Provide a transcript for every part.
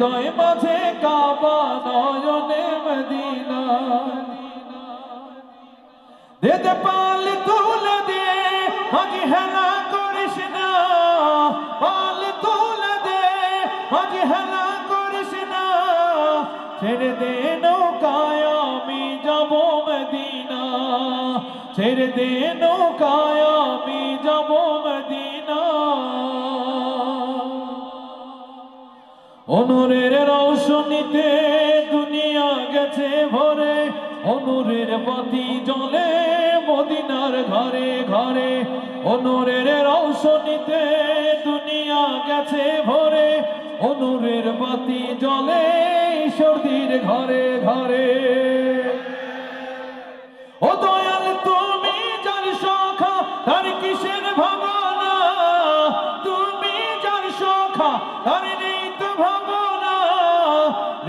হৃদয় মাঝে কাবা নয়নে মদিনা। দেতে পাল তুলে দে আজ হেলা করিস না। পাল তুলে দে আজ হেলা করিস না। ছেড়ে দে নৌকায় আমি যাব মদিনা। ছেড়ে দে নৌকায় আমি যাব মদিনা অনুরের রৌশনীতে দুনিয়া গেছে ভরে। অনুরের বাতি জ্বলে মদিনার ঘরে ঘরে। অনুরের রৌশনীতে দুনিয়া গেছে ভরে। অনুরের বাতি জ্বলে সর্দির ঘরে ঘরে। ও দয়াল তুমি যার সখা, তার কিসের ভাবনা? তুমি যার সখা, তার নেই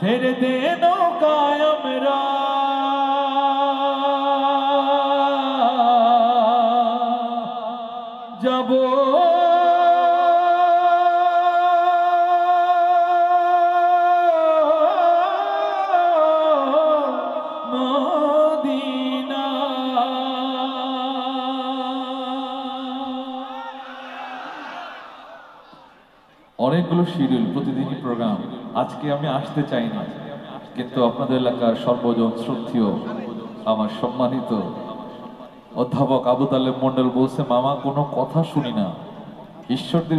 ছেড়ে দে নৌকায় আমরা। যাব অনেকগুলো শিডিউল প্রতিদিনই প্রোগ্রাম আজকে আমি আসতে চাই না, কিন্তু আপনাদের এলাকার সর্বজন শ্রদ্ধীয়, আমার সম্মানিত অধ্যাপক আবু তালেব মন্ডল বলছে, মামা, কোনো কথা শুনি না। ঈশ্বরদের